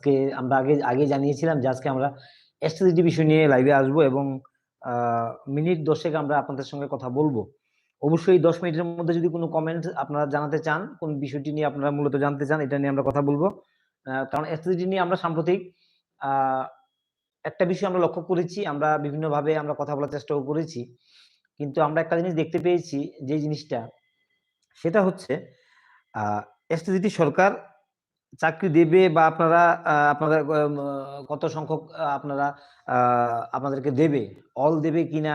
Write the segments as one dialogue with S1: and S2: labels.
S1: আজকে আমরা আগে আগে জানিয়েছিলাম যে আজকে আমরা এসটিডি বিষয় নিয়ে লাইভে আসব এবং মিনিট দশেক আমরা আপনাদের সঙ্গে কথা বলব। অবশ্যই দশ মিনিটের মধ্যে যদি কোনো কমেন্ট আপনারা জানাতে চান, কোন বিষয়টি নিয়ে আপনারা মূলত জানতে চান, এটা নিয়ে আমরা কথা বলব। কারণ এসটিডি নিয়ে আমরা সাম্প্রতিক একটা বিষয় আমরা লক্ষ্য করেছি, আমরা বিভিন্নভাবে আমরা কথা বলার চেষ্টাও করেছি। কিন্তু আমরা একটা জিনিস দেখতে পেয়েছি যে জিনিসটা, সেটা হচ্ছে এসটিজিটি সরকার চাকরি দেবে বা আপনারা আপনাদের কত সংখ্যক আপনারা আপনাদেরকে দেবে? অল দেবে কিনা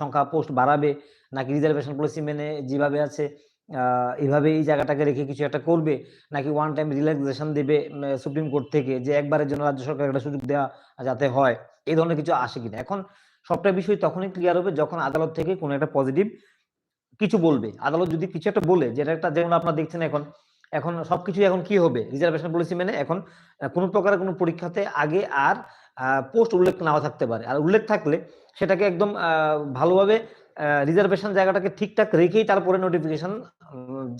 S1: সংখ্যা পোস্ট বাড়াবে? নাকি রিজার্ভেশন পলিসি মেনে যেভাবে আছে আহ, এইভাবে এই জায়গাটাকে রেখে কিছু একটা করবে? নাকি ওয়ান টাইম রিল্যাক্সেশন দেবে সুপ্রিম কোর্ট থেকে যে একবারের জন্য রাজ্য সরকার একটা সুযোগ দেওয়া যাতে হয়? এই ধরনের কিছু আসে কিনা? এখন সবটা বিষয় তখনই ক্লিয়ার হবে যখন আদালত থেকে কোনো একটা পজিটিভ কিছু বলবে। আদালত যদি কিছু একটা বলে যেটা একটা যেমন আপনারা দেখছেন এখন এখন সবকিছু এখন কি হবে? রিজার্ভেশন পলিসি মেনে এখন কোনো প্রকারের কোনো পরীক্ষাতে আগে আর পোস্ট উল্লেখ নাও থাকতে পারে। আর উল্লেখ থাকলে সেটাকে একদম ভালোভাবে রিজার্ভেশন জায়গাটাকে ঠিকঠাক রেখেই তারপরে নোটিফিকেশন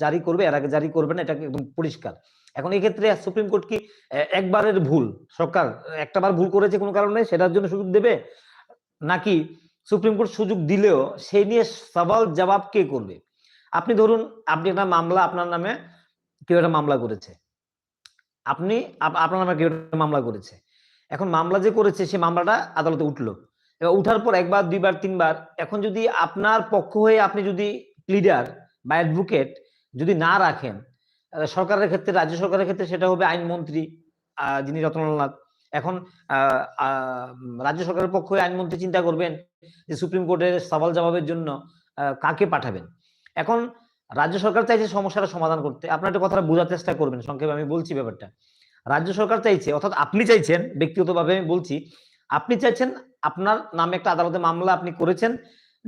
S1: জারি করবে, এর আগে জারি করবে না এটা একদম পরিষ্কার। এখন এই ক্ষেত্রে সুপ্রিম কোর্ট কি একবারের ভুল, সরকার একটা বার ভুল করেছে কোনো কারণে, সেটার জন্য সুযোগ দেবে? নাকি সুপ্রিম কোর্ট সুযোগ দিলেও, সেই নিয়ে সওয়াল জবাব কে করবে? আপনি ধরুন, আপনি একটা মামলা আপনার নামে কেউ একটা মামলা করেছে। আপনি আপনার নামে কেউ মামলা করেছে। এখন মামলা যে করেছে সে মামলাটা আদালতে উঠল। এবার উঠার পর একবার দুইবার তিনবার এখন যদি আপনার পক্ষ হয়ে আপনি যদি প্লিডার বা অ্যাডভোকেট যদি না রাখেন সরকারের ক্ষেত্রে রাজ্য সরকারের ক্ষেত্রে সেটা হবে আইনমন্ত্রী যিনি রতনলাল এখন আহ, আহ, রাজ্য সরকারের পক্ষ হয়ে আইনমন্ত্রী চিন্তা করবেন যে সুপ্রিম কোর্টের সওয়াল জবাবের জন্য কাকে পাঠাবেন? এখন রাজ্য সরকার চাইছে সমস্যাটা সমাধান করতে। আপনার একটা কথাটা বোঝার চেষ্টা করবেন, সংক্ষেপে আমি বলছি ব্যাপারটা। রাজ্য সরকার চাইছে, অর্থাৎ আপনি চাইছেন, ব্যক্তিগতভাবে আমি বলছি, আপনি চাইছেন আপনার নামে একটা আদালতে মামলা আপনি করেছেন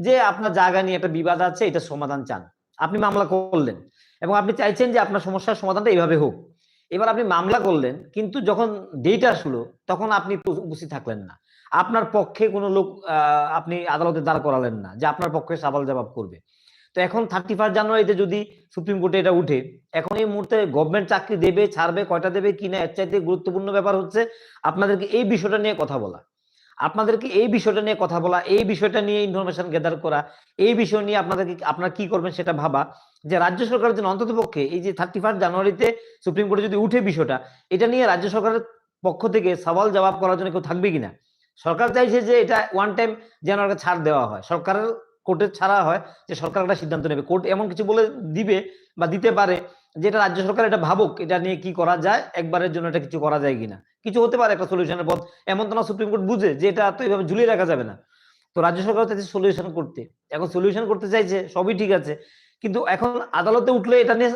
S1: যে আপনার জায়গা নিয়ে একটা বিবাদ আছে, এটা সমাধান চান। আপনি মামলা করলেন এবং আপনি চাইছেন যে আপনার সমস্যার সমাধানটা এইভাবে হোক। এবার আপনি মামলা করলেন, কিন্তু যখন ডেট আসলো, তখন আপনি উপস্থিত- থাকলেন না। আপনার পক্ষে কোনো লোক আপনি আদালতে দাঁড় করালেন না, যে আপনার পক্ষে সওয়াল জবাব করবে। তো এখন থার্টি ফার্স্ট জানুয়ারিতে যদি সুপ্রিম কোর্টে এটা উঠে, এখন এই মুহূর্তে গভর্নমেন্ট চাকরি দেবে, ছাড়বে, কয়টা দেবে কিনা এর চাইতে গুরুত্বপূর্ণ ব্যাপার হচ্ছে আপনাদেরকে এই বিষয়টা নিয়ে কথা বলা। আপনাদেরকে এই বিষয়টা নিয়ে কথা বলা, এই বিষয়টা নিয়ে ইনফরমেশন গ্যাদার করা, এই বিষয় নিয়ে আপনাদেরকে আপনারা কি করবেন সেটা ভাবা, যে রাজ্য সরকারের জন্য অন্তত পক্ষে এই যে থার্টি ফার্স্ট জানুয়ারিতে সুপ্রিম কোর্টে যদি উঠে বিষয়টা, এটা নিয়ে রাজ্য সরকারের পক্ষ থেকে সওয়াল জবাব করার জন্য কেউ থাকবে কিনা? সরকার চাইছে যে এটা ওয়ান টাইম যেন ছাড় দেওয়া হয়। সরকারের কোর্টে ছাড়া হয় যে সরকার একটা সিদ্ধান্ত নেবে। কোর্ট এমন কিছু বলে দিবে বা দিতে পারে যেটা রাজ্য সরকার এটা ভাবুক, এটা নিয়ে কি করা যায়, একবারের জন্য এটা কিছু করা যায় কিনা। কিছু হতে পারে একটা সলিউশনের পথ। এমন তো না সুপ্রিম কোর্ট বুঝে যে এটা তো এইভাবে ঝুলিয়ে রাখা যাবে না। তো রাজ্য সরকার চাইছে সলিউশন করতে। এখন সলিউশন করতে চাইছে, সবই ঠিক আছে। কিন্তু এখন আদালতে উঠলে এটা নিয়ে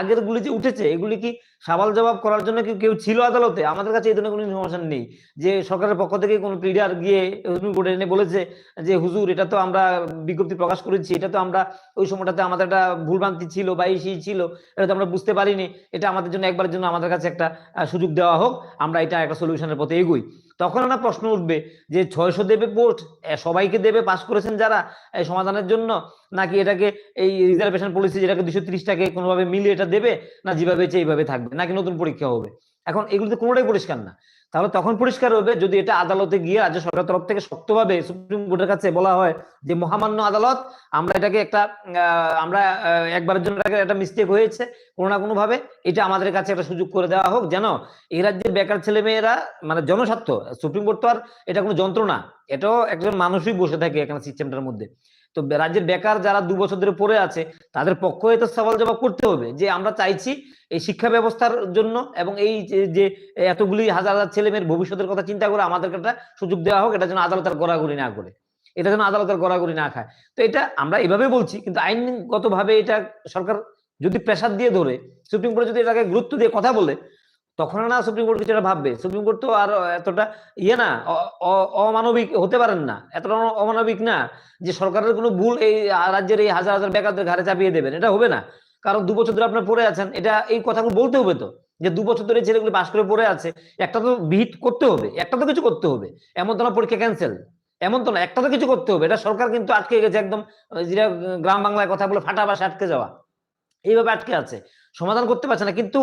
S1: আগের গুলি যে উঠেছে, এগুলি কি সওয়াল জবাব করার জন্য কি কেউ ছিল আদালতে? আমাদের কাছে এই ধরনের কোনো ইনফরমেশন নেই। যে সরকারের পক্ষ থেকে কোনো প্লিডার গিয়ে সুপ্রিম কোর্টে এনে বলেছে যে, হুজুর, এটা তো আমরা বিজ্ঞপ্তি প্রকাশ করেছি, এটা তো আমরা ওই সময়টাতে আমাদের একটা ভুলভ্রান্তি ছিল বা এই ছিল, এটা তো আমরা বুঝতে পারিনি। এটা আমাদের জন্য, একবারের জন্য আমাদের কাছে একটা সুযোগ দেওয়া হোক, আমরা এটা একটা সলিউশনের পথে এগোই। তখন একটা প্রশ্ন উঠবে যে, ছয়শো দেবে পোস্ট সবাইকে দেবে পাস করেছেন যারা? এই সমাধানের জন্য? নাকি এটাকে এই রিজার্ভেশন পলিসি যেটাকে দুশো ত্রিশটাকে কোনোভাবে মিলিয়ে এটা দেবে? না যেভাবে চেয়ে এইভাবে থাকবে? নাকি নতুন পরীক্ষা হবে? এখন এগুলোতে কোনোটাই পরিষ্কার না। তাহলে তখন পরিষ্কার হবে যদি এটা আদালতে গিয়ে রাজ্য সরকার তরফ থেকে শক্তভাবে সুপ্রিম কোর্টের কাছে বলা হয় যে, মহামান্য আদালত, আমরা এটাকে একটা আমরা একবারের জন্য একটা মিস্টেক হয়েছে, কোনো না কোনো ভাবে এটা আমাদের কাছে একটা সুযোগ করে দেওয়া হোক। যেন এই রাজ্যের বেকার ছেলে মেয়েরা মানে জনস্বার্থ, সুপ্রিম কোর্ট তো আর এটা কোনো যন্ত্র না এটাও একজন মানুষই বসে থাকে এখানে সিস্টেমটার মধ্যে। তো রাজ্যের বেকার যারা দু বছর ধরে পড়ে আছে, তাদের পক্ষ হয়ে তো সওয়াল জবাব করতে হবে যে আমরা চাইছি এই শিক্ষা ব্যবস্থার জন্য এবং এই যে- এতগুলি হাজার হাজার ছেলে মেয়ের ভবিষ্যতের কথা চিন্তা করে আমাদেরকে একটা সুযোগ দেওয়া হোক, এটা যেন আদালতের গড়াগড়ি না করে। এটা যেন আদালতের গড়াগড়ি না খায়। তো এটা আমরা এভাবে বলছি, কিন্তু আইনগত ভাবে এটা সরকার যদি প্রেসার দিয়ে ধরে, সুপ্রিম কোর্ট যদি এটাকে গুরুত্ব দিয়ে কথা বলে তখন না সুপ্রিম কোর্ট কিছুটা ভাববে। সুপ্রিম কোর্ট তো আর এতটা ইয়ে না অমানবিক হতে পারেন না। এতটা অমানবিক না যে সরকারের কোনো ভুল এই রাজ্যের এই হাজার হাজার বেকারদের ঘাড়ে চাপিয়ে দেবেন। এটা হবে না। কারণ দু বছর ধরে আপনার পড়ে আছেন, এটা এই কথাগুলো বলতে হবে তো, যে দু বছর ধরে ছেলেগুলো পাশ করে পড়ে আছে, একটা তো বিহিত করতে হবে, একটা তো কিছু করতে হবে। এমন তো না পরীক্ষা ক্যান্সেল এমন তো না একটা তো কিছু করতে হবে। এটা সরকার কিন্তু আটকে গেছে একদম যেটা গ্রাম বাংলায় কথা বলে ফাটা বাসা আটকে যাওয়া। এইভাবে আটকে আছে। সমাধান করতে পারছে না। কিন্তু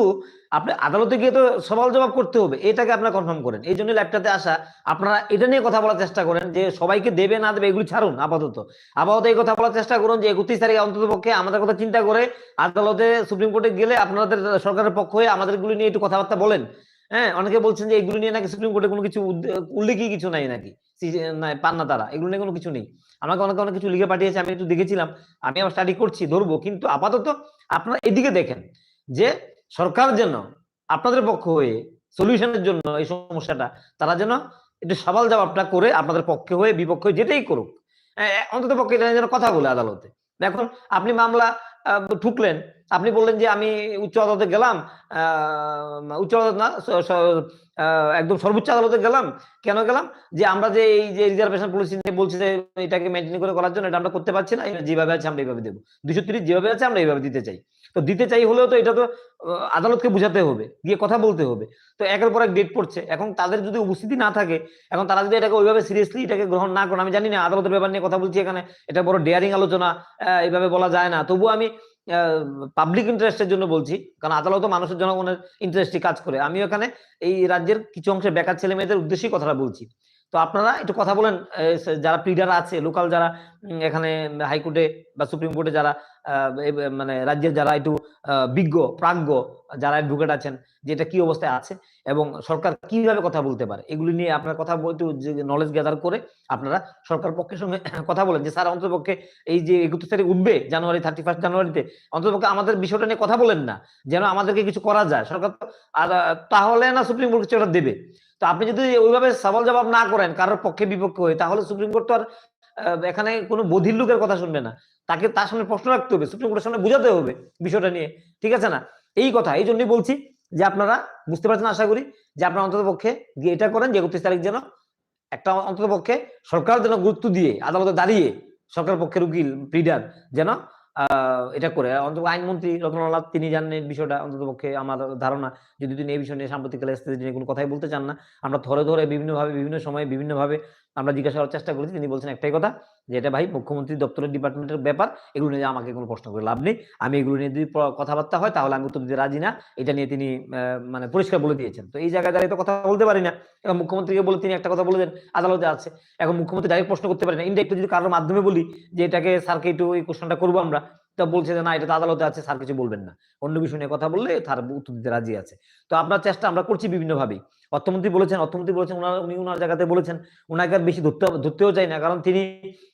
S1: আপনি আদালতে গিয়ে তো সওয়াল জবাব করতে হবে। এটাকে আপনারা কনফার্ম করেন। এই জন্য ল্যাবটাতে আসা। আপনারা এটা নিয়ে কথা বলার চেষ্টা করেন যে সবাইকে দেবে, না দেবে, এগুলি ছাড়ুন আপাতত। আপাতত এই কথা বলার চেষ্টা করুন যে একত্রিশ তারিখে অন্তত পক্ষে আমাদের কথা চিন্তা করে আদালতে সুপ্রিম কোর্টে গেলে আপনাদের সরকারের পক্ষ হয়ে আমাদেরগুলি নিয়ে একটু কথাবার্তা বলেন। হ্যাঁ অনেকে বলছেন যে এগুলো নিয়ে নাকি সুপ্রিম কোর্টে কোনো কিছু উল্লেখই কিছু নাই নাকি? পান না তারা, এগুলো নিয়ে কোনো কিছু নেই। আমাকে অনেকে, অনেক কিছু লিখে পাঠিয়েছে, আমি একটু দেখেছিলাম, আমি আবার স্টাডি করছি, ধরবো, কিন্তু আপাতত আপনারা এদিকে দেখেন যে সরকার যেন আপনাদের পক্ষ হয়ে সলিউশনের জন্য এই সমস্যাটা, তারা যেন একটু সবাল জবাবটা করে আপনাদের পক্ষে হয়ে, বিপক্ষে যেটাই করুক। অন্তত পক্ষে যেন কথা বলে আদালতে। দেখুন, আপনি মামলা ঠুকলেন আপনি বললেন যে আমি উচ্চ আদালতে গেলাম উচ্চ আদালত না একদম সর্বোচ্চ আদালতে গেলাম। কেন গেলাম? যে আমরা যে এই যে রিজার্ভেশন পলিসি বলছি যে এটাকে মেনটেন করে করার জন্য এটা আমরা করতে পারছি না, এটা যেভাবে আছে আমরা এইভাবে দেবো। দুশো তিরিশ যেভাবে আছে আমরা এইভাবে দিতে চাই। তো দিতে চাই হলেও তো এটা তো আদালতকে বুঝাতে হবে, গিয়ে কথা বলতে হবে। তো একের পর এক ডেট পড়ছে। এখন তাদের যদি উপস্থিতি না থাকে, এখন তারা যদি এটাকে ওইভাবে সিরিয়াসলি এটাকে গ্রহণ না করেন, আমি জানি না আদালতের ব্যাপার নিয়ে কথা বলছি এখানে, এটা বড় ডেয়ারিং আলোচনা এইভাবে বলা যায় না। তবুও আমি পাবলিক ইন্টারেস্টের জন্য বলছি। কারণ আদালত মানুষের জনগণের ইন্টারেস্টে কাজ করে। আমি ওখানে এই রাজ্যের কিছু অংশে বেকার ছেলে মেয়েদের উদ্দেশ্যেই কথাটা বলছি। তো আপনারা একটু কথা বলেন যারা প্লিডার আছে লোকাল যারা এখানে হাইকোর্টে বা সুপ্রিম কোর্টে যারা মানে রাজ্যের যারা একটু বিজ্ঞ, প্রাজ্ঞ যারা অ্যাডভোকেট আছেন, যে এটা কি অবস্থায় আছে এবং সরকার কীভাবে কথা বলতে পারে, এগুলি নিয়ে আপনার কথা বলতে নলেজ গ্যাদার করে আপনারা সরকার পক্ষের সঙ্গে কথা বলেন, যে স্যার অন্তত পক্ষে এই যে একত্রিশ তারিখ উঠবে জানুয়ারি থার্টি ফার্স্ট জানুয়ারিতে অন্তত পক্ষে আমাদের বিষয়টা নিয়ে কথা বলেন না, যেন আমাদেরকে কিছু করা যায়, সরকার আর তাহলে না সুপ্রিম কোর্ট কিছু একটা দেবে। তো আপনি যদি ওইভাবে সওয়াল জবাব না করেন, কারোর পক্ষে বিপক্ষে হয়ে, তাহলে সুপ্রিম কোর্ট তো আর এখানে কোনো বধির লোকের কথা শুনবে না। তাকে তার সামনে প্রশ্ন রাখতে হবে, সুপ্রিম কোর্টের সামনে বোঝাতে হবে বিষয়টা নিয়ে, ঠিক আছে না? এই কথা, এই জন্যই বলছি যে আপনারা বুঝতে পারছেন আশা করি যে আপনারা অন্তত পক্ষে গিয়ে এটা করেন যে একত্রিশ তারিখ যেন একটা অন্তত পক্ষে সরকার যেন গুরুত্ব দিয়ে, আদালতে দাঁড়িয়ে সরকার পক্ষের উকিল প্রিডার যেন এটা করে। অন্তত আইনমন্ত্রী রতনলাল, তিনি জানেন বিষয়টা অন্তত পক্ষে আমার ধারণা। যদি তিনি এই বিষয় নিয়ে সাম্প্রতিককালে স্থিতি নিয়ে কোনো কথাই বলতে চান না, আমরা ধরে ধরে বিভিন্নভাবে, বিভিন্ন সময়ে বিভিন্নভাবে আমরা জিজ্ঞাসা করার চেষ্টা করেছি। তিনি বলছেন একটাই কথা, যে এটা ভাই মুখ্যমন্ত্রী দপ্তরের ডিপার্টমেন্টের ব্যাপার, এগুলো নিয়ে আমাকে কোনো প্রশ্ন করে লাভ নেই। আমি এগুলো নিয়ে যদি কথাবার্তা হয়, তাহলে আমি উত্তর দিতে রাজি না। এটা নিয়ে তিনি মানে পরিষ্কার বলে দিয়েছেন। তো এই জায়গায় দাঁড়িয়ে তো কথা বলতে পারি না। এখন মুখ্যমন্ত্রীকে বলে তিনি একটা কথা বলে দেন, আদালতে আছে। এখন মুখ্যমন্ত্রী ডাইরেক্ট প্রশ্ন করতে পারি না। ইনডাইরেক্ট যদি কারোর মাধ্যমে বলি, যে এটাকে স্যারকে একটু এই কোশ্চেনটা করব আমরা তা বলছে যে, না, এটা তো আদালতে আছে, স্যার কিছু বলবেন না। অন্য বিষয় নিয়ে কথা বললে তার উত্তর দিতে রাজি আছে। তো আপনার চেষ্টা আমরা করছি বিভিন্নভাবেই। অর্থমন্ত্রী বলেছেন অর্থমন্ত্রী বলেছেন ওনার উনি উনার জায়গাতে বলেছেন ওনাকে আর বেশি ধরতে, ধরতেও চাই না। কারণ তিনি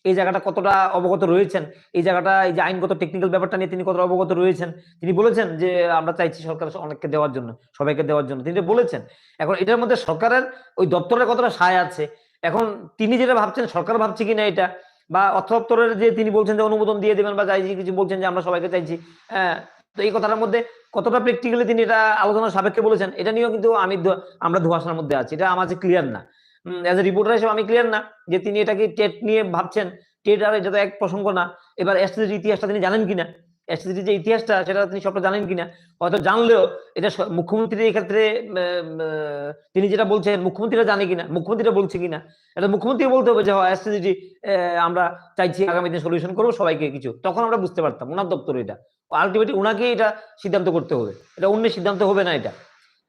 S1: এই জায়গাটা কতটা অবগত রয়েছেন, এই জায়গাটা, এই যে আইনগত টেকনিক্যাল ব্যাপারটা নিয়ে তিনি কতটা অবগত রয়েছেন, তিনি বলেছেন যে, আমরা চাইছি সরকার অনেককে দেওয়ার জন্য, সবাইকে দেওয়ার জন্য। তিনি বলেছেন। এখন এটার মধ্যে সরকারের ওই দপ্তরের কতটা সায় আছে? এখন তিনি যেটা ভাবছেন, সরকার ভাবছে কিনা এটা? বা অর্থ দপ্তরের যে তিনি বলছেন যে অনুমোদন দিয়ে দেবেন বা চাইছি, কিছু বলছেন যে আমরা সবাইকে চাইছি হ্যাঁ তো এই কথাটার মধ্যে কতটা প্র্যাকটিক্যালি তিনি এটা আলোচনার সাপেক্ষে বলেছেন, এটা নিয়েও কিন্তু আমি আমরা ধোয়াশার মধ্যে আছি, এটা আমার ক্লিয়ার না। অ্যাজ এ রিপোর্টার হিসেবে আমি ক্লিয়ার না যে তিনি এটাকে টেট নিয়ে ভাবছেন, টেট আর এটা তো এক প্রসঙ্গ না, এবার এসটিজির ইতিহাসটা তিনি জানেন কিনা? এসটিজির যে ইতিহাসটা সেটা তিনি সবটা জানেন কিনা? হয়তো জানলেও এটা স- মুখ্যমন্ত্রীর এই ক্ষেত্রে আহ, তিনি যেটা বলছেন মুখ্যমন্ত্রীরা জানে কিনা? মুখ্যমন্ত্রীরা বলছে কিনা? এটা মুখ্যমন্ত্রী বলতে হবে যে এসটিজি আমরা চাইছি আগামী দিনে সলিউশন করব সবাইকে কিছু। তখন আমরা বুঝতে পারতাম ওনার দপ্তর এটা। আলটিমেটলি ওনাকে এটা সিদ্ধান্ত করতে হবে। এটা অন্যের সিদ্ধান্ত হবে না এটা।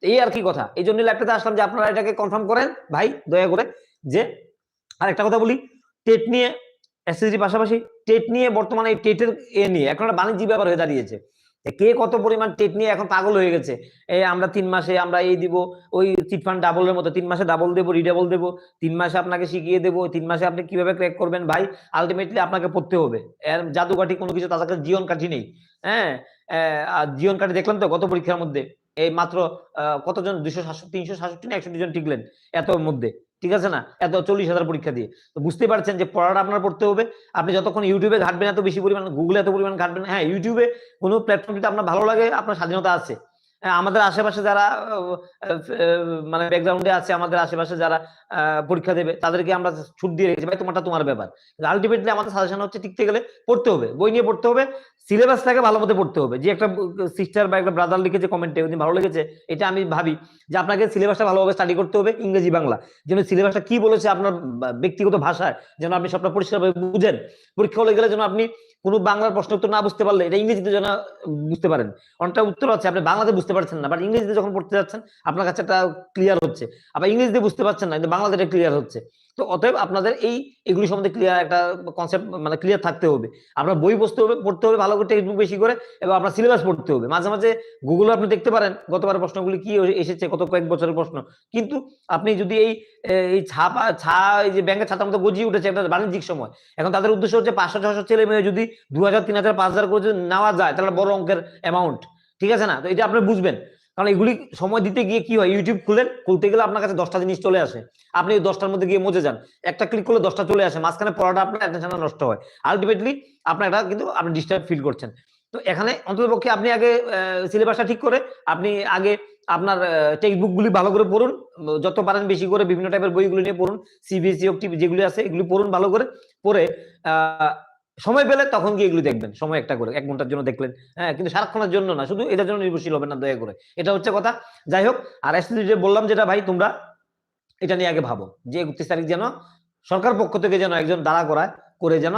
S1: এই আর কি কথা। এই জন্য ল্যাপটপে আসলাম যে আপনারা এটাকে কনফার্ম করেন ভাই দয়া করে যে আর একটা কথা বলি টেট নিয়ে এসএসসি পাশাপাশি টেট নিয়ে বর্তমানে এই টেটের এ নিয়ে এখন একটা বাণিজ্যিক ব্যাপার হয়ে দাঁড়িয়েছে। কে কত পরিমাণ টেট নিয়ে এখন পাগল হয়ে গেছে? এই আমরা তিন মাসে আমরা এই দিব, ওই চিটফান্ড ডাবলের মতো তিন মাসে ডাবল দেবো রিডাবল দেবো, তিন মাসে আপনাকে শিখিয়ে দেবো, তিন মাসে আপনি কীভাবে ক্র্যাক করবেন ভাই? আলটিমেটলি আপনাকে পড়তে হবে। এর জাদুকাঠি কোনো কিছু তার কাছে জীবন কাঠি নেই। হ্যাঁ? আর জীবন কাঠি দেখলাম তো গত পরীক্ষার মধ্যে। এই মাত্র কতজন? দুশো সাতষট্টি, তিনশো সাতষট্টি না একষট্টি জন টিকলেন এত মধ্যে। ঠিক আছে না? এত চল্লিশ হাজার পরীক্ষা দিয়ে। তো বুঝতে পারছেন যে পড়াটা আপনার পড়তে হবে। আপনি যতক্ষণ ইউটিউবে ঘাটবেন এত বেশি পরিমাণ গুগলে এত পরিমাণ ঘাটবেন হ্যাঁ ইউটিউবে কোনো প্ল্যাটফর্ম যদি আপনার ভালো লাগে আপনার স্বাধীনতা আছে। হ্যাঁ, আমাদের আশেপাশে যারা মানে ব্যাকগ্রাউন্ডে আছে আমাদের আশেপাশে যারা পরীক্ষা দেবে, তাদেরকে আমরা ছুট দিয়ে রেখেছি। ভাই, তোমারটা তোমার ব্যাপার। আলটিমেটলি আমাদের সাজেশন হচ্ছে টিকতে গেলে পড়তে হবে, বই নিয়ে পড়তে হবে সিলেবাসটাকে ভালো মতো পড়তে হবে। যে একটা সিস্টার বা একটা ব্রাদার লিখেছে কমেন্টে ওদিন ভালো লেগেছে, এটা আমি ভাবি যে আপনাকে সিলেবাসটা ভালোভাবে স্টাডি করতে হবে ইংরেজি, বাংলা। যেন সিলেবাসটা কি বলেছে আপনার ব্যক্তিগত ভাষায়, যেন আপনি সবটা পরিষ্কারভাবে বুঝেন। পরীক্ষা হলে গেলে যেন আপনি কোনো বাংলার প্রশ্ন উত্তর না বুঝতে পারলে, এটা ইংরেজিতে যেন বুঝতে পারেন। অনেকটা উত্তর আছে, আপনি বাংলাতে বুঝতে পারছেন না বাট ইংরেজিতে যখন পড়তে যাচ্ছেন, আপনার কাছে একটা ক্লিয়ার হচ্ছে। আবার ইংরেজিতে বুঝতে পারছেন না, কিন্তু এটা ক্লিয়ার হচ্ছে। তো অতএব আপনাদের এই, এগুলি সম্বন্ধে ক্লিয়ার একটা কনসেপ্ট মানে ক্লিয়ার থাকতে হবে। আপনার বই বসতে হবে, পড়তে হবে ভালো করে টেক্সট বুক বেশি করে, এবং আপনার সিলেবাস পড়তে হবে। মাঝে মাঝে গুগলে আপনি দেখতে পারেন গতবার প্রশ্নগুলি কি এসেছে, কত কয়েক বছরের প্রশ্ন। কিন্তু আপনি যদি এই এই ছাপা, ছা, এই যে ব্যাংকের ছাতার মতো গজিয়ে উঠেছে একটা বাণিজ্যিক সময়, এখন তাদের উদ্দেশ্য হচ্ছে পাঁচশো ছশো ছেলে মেয়ে যদি দু হাজার তিন হাজার পাঁচ হাজার করে যদি নেওয়া যায়, তাহলে বড় অঙ্কের অ্যামাউন্ট ঠিক আছে না? তো এটা আপনি বুঝবেন। কারণ এগুলি সময় দিতে গিয়ে কি হয়? ইউটিউব খুলেন, খুলতে গেলে আপনার কাছে দশটা জিনিস চলে আসে। আপনি দশটার মধ্যে গিয়ে মজে যান। একটা ক্লিক করলে দশটা চলে আসে। মাঝখানে পড়াটা আপনার অ্যাটেনশনটা নষ্ট হয়। আলটিমেটলি আপনার এটা কিন্তু আপনি ডিস্টার্ব ফিল করছেন। তো এখানে অন্ততপক্ষে আপনি আগে সিলেবাসটা ঠিক করে, আপনি আগে আপনার টেক্সট বুকগুলি ভালো করে পড়ুন। যত পারেন বেশি করে বিভিন্ন টাইপের বইগুলি নিয়ে পড়ুন। হোক টিভি যেগুলি আছে, এগুলি পড়ুন ভালো করে। পড়ে সময় পেলে তখন গিয়ে এগুলো দেখবেন। সময় একটা করে, এক ঘণ্টার জন্য দেখলেন। হ্যাঁ কিন্তু সারাক্ষণের জন্য না, শুধু এটার জন্য নির্ভরশীল হবে না, দয়া করে। এটা হচ্ছে কথা। যাই হোক, আর যে বললাম যেটা ভাই, তোমরা এটা নিয়ে আগে ভাবো। যে একত্রিশ তারিখ যেন সরকার পক্ষ থেকে যেন একজন দাঁড়া করায় করে যেন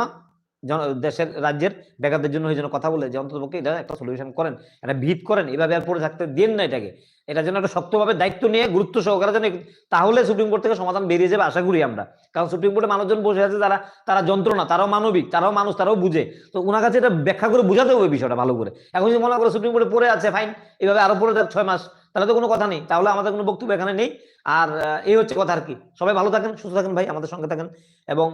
S1: দেশের রাজ্যের বেকারদের জন্য যেন কথা বলে যে অন্ততপক্ষে এটা একটা সলিউশন করেন একটা ভিত করেন, এভাবে আর পড়ে থাকতে দেন না এটাকে। এটা যেন একটা শক্তভাবে দায়িত্ব নিয়ে গুরুত্ব সহকারে যেন তাহলে সুপ্রিম কোর্ট থেকে সমাধান বেরিয়ে যাবে আশা করি আমরা। কারণ সুপ্রিম কোর্টে মানুষজন বসে আছে যারা, তারা যন্ত্রণা, তারাও মানবিক, তারাও মানুষ, তারাও বুঝে। তো ওনার কাছে এটা ব্যাখ্যা করে বোঝাতে হবে বিষয়টা ভালো করে। এখন যদি মনে করো সুপ্রিম কোর্টে পড়ে আছে ফাইন এভাবে আরও পড়ে যাক ছয় মাস তাহলে তো কোনো কথা নেই। তাহলে আমাদের কোনো বক্তব্য এখানে নেই। আর এই হচ্ছে কথা আর কি। সবাই ভালো থাকেন, সুস্থ থাকেন ভাই, আমাদের সঙ্গে থাকেন। এবং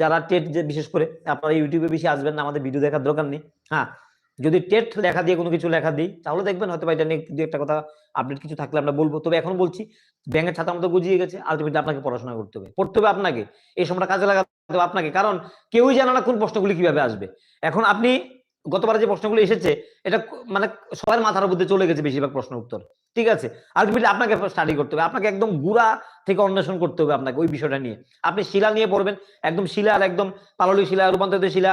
S1: যারা টেট যে, বিশেষ করে আপনারা ইউটিউবে বেশি আসবেন না, আমাদের ভিডিও দেখার দরকার নেই। হ্যাঁ যদি টেট লেখা দিয়ে কোনো কিছু লেখা দিই, তাহলে দেখবেন হয়তো এটা নিয়ে দু একটা কথা আপডেট কিছু থাকলে আমরা বলব। তবে এখন বলছি ব্যাংকের ছাতা মতো গুজিয়ে গেছে আলটিমেটলি আপনাকে পড়াশোনা করতে হবে। পড়তে হবে আপনাকে। এই সময়টা কাজে লাগাতে হবে আপনাকে। কারণ কেউই জানে না কোন প্রশ্নগুলি কীভাবে আসবে। এখন আপনি গতবার যে প্রশ্নগুলো এসেছে, এটা মানে সবার মাথার মধ্যে চলে গেছে বেশিরভাগ প্রশ্ন উত্তর। ঠিক আছে? আলটিমেটলি আপনাকে স্টাডি করতে হবে। আপনাকে একদম গুড়া থেকে অন্বেষণ করতে হবে আপনাকে ওই বিষয়টা নিয়ে। আপনি শিলা নিয়ে পড়বেন। একদম শিলা আর একদম পাললিক শিলা, রূপান্তরিত শিলা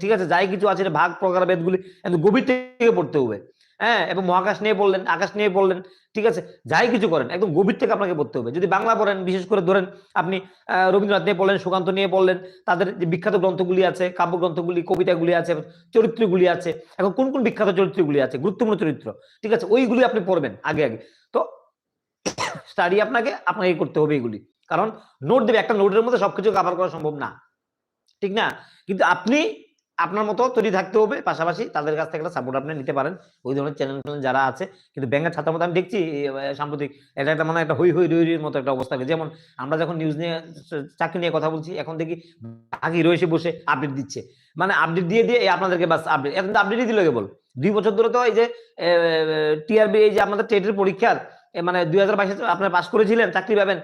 S1: ঠিক আছে? যাই কিছু আছে, ভাগ, প্রকার বেদগুলি একদম গভীর থেকে পড়তে হবে। হ্যাঁ এবং মহাকাশ নিয়ে পড়লেন আকাশ নিয়ে পড়লেন ঠিক আছে? যাই কিছু করেন, একদম গভীর থেকে আপনাকে পড়তে হবে। যদি বাংলা পড়েন, বিশেষ করে ধরেন আপনি রবীন্দ্রনাথ নিয়ে পড়লেন, সুকান্ত নিয়ে পড়লেন, তাদের যে বিখ্যাত গ্রন্থগুলি আছে, কাব্যগ্রন্থগুলি, কবিতাগুলি আছে, চরিত্রগুলি আছে, এখন কোন কোন বিখ্যাত চরিত্রগুলি আছে? গুরুত্বপূর্ণ চরিত্র, ঠিক আছে? ওইগুলি আপনি পড়বেন আগে আগে। তো স্টাডি আপনাকে আপনাকে করতে হবে এগুলি। কারণ নোট দেবে, একটা নোটের মধ্যে সবকিছু কভার করা সম্ভব না। ঠিক না? কিন্তু আপনি আপনার মতো তৈরি থাকতে হবে। পাশাপাশি তাদের কাছ থেকে সাপোর্ট আপনি নিতে পারেন। ওই ধরনের চ্যানেল যারা আছে, কিন্তু ব্যাংকের ছাত্র মতো আমি দেখছি সাম্প্রতিক এটা একটা মানে একটা হই হই রই রইয়ের মতো একটা অবস্থা। যেমন আমরা যখন নিউজ নিয়ে চাকরি নিয়ে কথা বলছি, এখন দেখি আগে রয়েছে বসে আপডেট দিচ্ছে। মানে আপডেট দিয়ে দিয়ে আপনাদেরকে বাস আপডেট এখন তো আপডেটই দিল কেবল। দুই বছর ধরে তো এই যে টিআরবি এই যে আমাদের টেটের পরীক্ষার মানে দুই হাজার বাইশে আপনার পাস করেছিলেন, চাকরি পাবেন।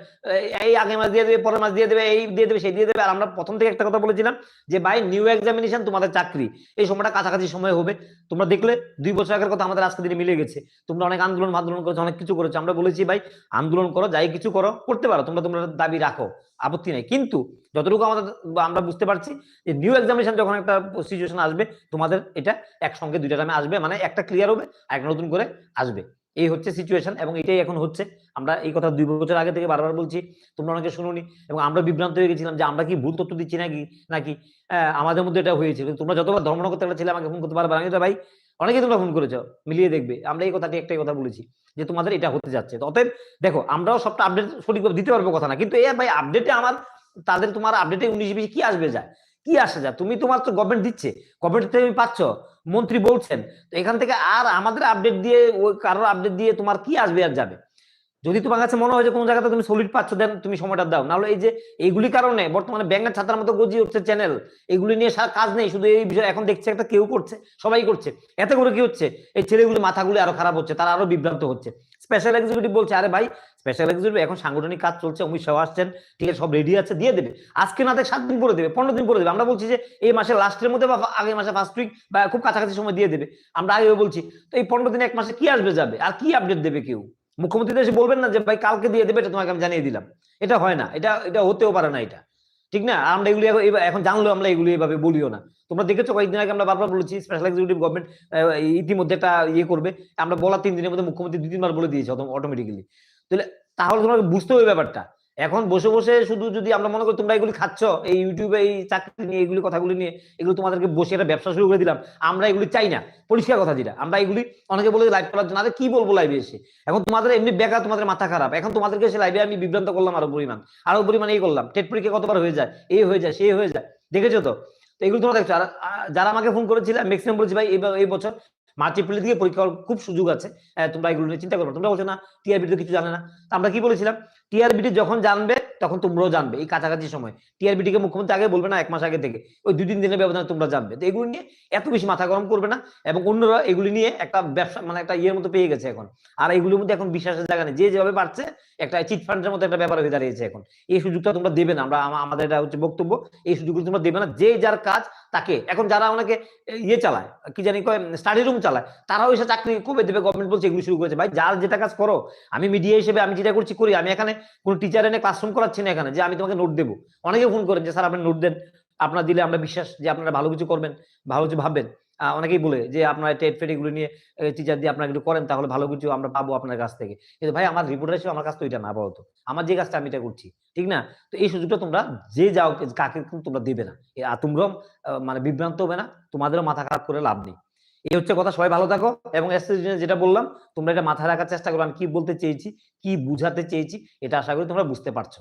S1: এই- আগে মাস দিয়ে দেবে, পরের মাস দিয়ে দেবে, এই দিয়ে দেবে, সেই দিয়ে দেবে। আর আমরা প্রথম থেকে একটা কথা বলেছিলাম যে, ভাই নিউ এক্সামিনেশন তোমাদের চাকরি। এই সময়টা কাছাকাছি সময় হবে। তোমরা দেখলে দুই বছর আগের কথা আমাদের আজকে দিনে মিলে গেছে। তোমরা অনেক আন্দোলন আন্দোলন করেছ, অনেক কিছু করেছ। আমরা বলেছি, ভাই, আন্দোলন করো, যাই কিছু করো, করতে পারো। তোমরা তোমরা দাবি রাখো, আপত্তি নেই। কিন্তু যতটুকু আমাদের আমরা বুঝতে পারছি যে নিউ এক্সামিনেশন যখন একটা সিচুয়েশন আসবে, তোমাদের এটা একসঙ্গে দুইটা টাইমে আসবে। মানে একটা ক্লিয়ার হবে, আর নতুন করে আসবে। এই হচ্ছে সিচুয়েশন এবং এটাই এখন হচ্ছে। আমরা এই কথা দুই বছর আগে থেকে বারবার বলছি, তোমরা অনেকে শুনুনি এবং আমরা বিভ্রান্ত হয়ে গেছিলাম যে আমরা কি ভুল তথ্য দিচ্ছি নাকি নাকি আমাদের মধ্যে এটা হয়েছে। তোমরা যতবার ধর্মনগর ছেলে আমাকে ফোন করতে পারবে, আমি তো ভাই, অনেকেই তোমরা ফোন করেছ, মিলিয়ে দেখবে। আমরা এই কথাটি একটাই কথা বলেছি যে তোমাদের এটা হতে যাচ্ছে। অতএব দেখো, আমরাও সবটা আপডেট সঠিকভাবে দিতে পারব কথা না। কিন্তু এ ভাই আপডেটে আমার, তাদের তোমার আপডেটে উনিশ বিশ কি আসবে যায় কি আসে যায় তুমি তোমার তো গভর্নমেন্ট দিচ্ছে। গভর্নমেন্ট তুমি পাচ্ছ। মন্ত্রী বলছেন। তো এখান থেকে আর আমাদের আপডেট দিয়ে, ওই কারোর আপডেট দিয়ে তোমার কি আসবে আর যাবে? যদি তোমার কাছে মনে হয় যে কোনো জায়গাতে তুমি সলিড পাচ্ছ দেন তুমি সময়টা দাও। নাহলে এই যে এইগুলি কারণে বর্তমানে ব্যাংকের ছাত্রের মতো গজিয়ে উঠছে চ্যানেল এগুলি নিয়ে সারা কাজ নেই। শুধু এই বিষয়ে এখন দেখছে একটা কেউ করছে, সবাই করছে। এতে করে কি হচ্ছে? এই ছেলেগুলি মাথাগুলি আরও খারাপ হচ্ছে, তারা আরও বিভ্রান্ত হচ্ছে। স্পেশাল এক্সিকিউটিভ বলছে, আরে ভাই স্পেশাল এক্সিকিউটিভ এখন সাংগঠনিক কাজ চলছে, অমিত শাহ আসছেন, ঠিক আছে, সব রেডি আছে, দিয়ে দেবে। আজকে না সাত দিন পরে দেবে, পনেরো দিন পরে দেবে। আমরা বলছি যে এই মাসের লাস্টের মধ্যে বা আগের মাসে ফার্স্ট উইক বা খুব কাছাকাছি সময় দিয়ে দেবে। আমরা আগে বলছি, তো এই পনেরো দিন, এক মাসে কি আসবে যাবে? আর কি আপডেট দেবে কেউ? মুখ্যমন্ত্রী এসে বলবেন না যে, ভাই, কালকে দিয়ে দেবে, এটা তোমাকে আমি জানিয়ে দিলাম। এটা হয় না, এটা এটা হতেও পারে না এটা। ঠিক না? আমরা এগুলি এখন- জানলো এখন জানলেও আমরা এগুলি এভাবে বলিও না। তোমরা দেখেছ কয়েকদিন আগে আমরা বারবার বলেছি স্পেশাল এক্সিকিউটিভ গভর্নমেন্ট ইতিমধ্যে একটা ইয়ে করবে। আমরা বলা তিন দিনের মধ্যে মুখ্যমন্ত্রী দুই তিনবার বলে দিয়েছে অটোমেটিক্যালি তাহলে তাহলে তোমাকে বুঝতে হবে ব্যাপারটা। এখন বসে বসে শুধু যদি আমরা মনে করি তোমরা এগুলি খাচ্ছ, এই ইউটিউবে এই চাকরি নিয়ে, এগুলি কথাগুলি নিয়ে, এগুলো তোমাদেরকে বসে একটা ব্যবসা শুরু করে দিলাম, আমরা এগুলি চাই না। পরিষ্কার কথা যেটা, আমরা এগুলি অনেকে বলে লাইভ করার জন্য কি বলব লাইভে এসে? এখন তোমাদের এমনি বেকার, তোমাদের মাথা খারাপ। এখন তোমাদেরকে এসে লাইভে আমি বিভ্রান্ত করলাম আরও পরিমাণ। আরও পরিমাণ এই করলাম, টেট পরীক্ষা কতবার হয়ে যায় এই হয়ে যায়, সে হয়ে যায়। দেখেছ তো? এগুলো তোমরা দেখছ। আর যারা আমাকে ফোন করেছিল ম্যাক্সিমাম বলছি, ভাই এই বছর এপ্রিল দিকে পরীক্ষা খুব সুযোগ আছে। তোমরা এগুলো নিয়ে চিন্তা করবে তোমরা বলছো, না টিআরবি কিছু জানে না। আমরা কি বলেছিলাম? টিআরবিটি যখন জানবে তখন তোমরাও জানবে। এই কাছাকাছি সময়। টিআরবিটি কে মুখ্যমন্ত্রী আগে বলবে না, এক মাস আগে থেকে। ওই দুই তিন দিনের ব্যবধানে তোমরা জানবে। তো এগুলো নিয়ে এত বেশি মাথা গরম করবে না এবং অন্যরা এগুলি নিয়ে একটা ব্যবসা মানে একটা ইয়ের মতো পেয়ে গেছে এখন। আর এগুলোর মধ্যে এখন বিশ্বাসের জায়গা নেই। যে যেভাবে পারছে, একটা চিট ফান্ডের মতো একটা ব্যাপার হয়ে দাঁড়িয়েছে এখন। এই সুযোগটা তোমরা দেবে না। আমরা আমাদের এটা হচ্ছে বক্তব্য। এই সুযোগগুলো তোমরা দেবে না। যে যার কাজ, তাকে। এখন যারা অনেকে ইয়ে চালায়, কি জানি কয় স্টাডি রুম চালায়, তারাও এসে চাকরি কবে দেবে? গভর্নমেন্ট বলছে এগুলো শুরু করেছে। ভাই, যার যেটা কাজ করো, আমি মিডিয়া হিসেবে আমি যেটা করছি, করি। আমি এখানে কোনো টিচার এনে ক্লাসরুম করাচ্ছি না এখানে, যে আমি তোমাকে নোট দেবো। অনেকে ফোন করেন যে, স্যার, আপনি নোট দেন। আপনার দিলে আমরা বিশ্বাস যে, আপনারা ভালো কিছু করবেন, ভালো কিছু ভাববেন। অনেকেই বলে যে, আপনারা টেট ফেট এগুলো নিয়ে টিচার দিয়ে আপনারা একটু করেন, তাহলে ভালো কিছু আমরা পাবো আপনার কাছ থেকে। কিন্তু ভাই, আমার রিপোর্টার হিসেবে আমার কাছ তো এটা না, আপাতত। আমার যে কাজটা আমি এটা করছি, ঠিক না? তো এই সুযোগটা তোমরা যে যাও কাকে কিন্তু তোমরা দেবে না। আর তোমরাও মানে বিভ্রান্ত হবে না, তোমাদেরও মাথা খারাপ করে লাভ নেই। এই হচ্ছে কথা, সবাই ভালো থাকো। এবং যেটা বললাম, তোমরা এটা মাথায় রাখার চেষ্টা করো, আমি কি বলতে চেয়েছি, কি বুঝাতে চেয়েছি, এটা আশা করি তোমরা বুঝতে পারছ।